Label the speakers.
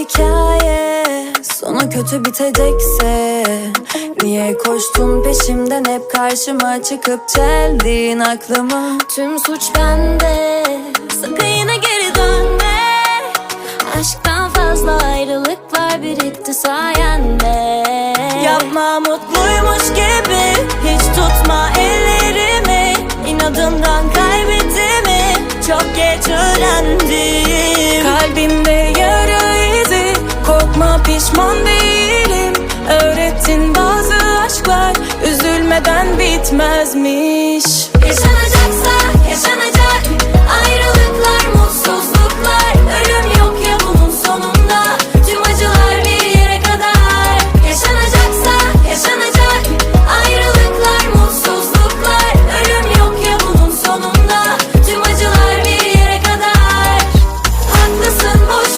Speaker 1: hikaye. Sonu kötü bitecekse Niye koştun peşimden? Hep karşıma çıkıp çeldin aklımı Tüm suç bende Sakın yine geri dönme. Aşktan fazla ayrılıklar birikti sayende. Yapma mutluymuş gibi pişman değilim Öğrettin bazı aşklar Üzülmeden bitmez mi?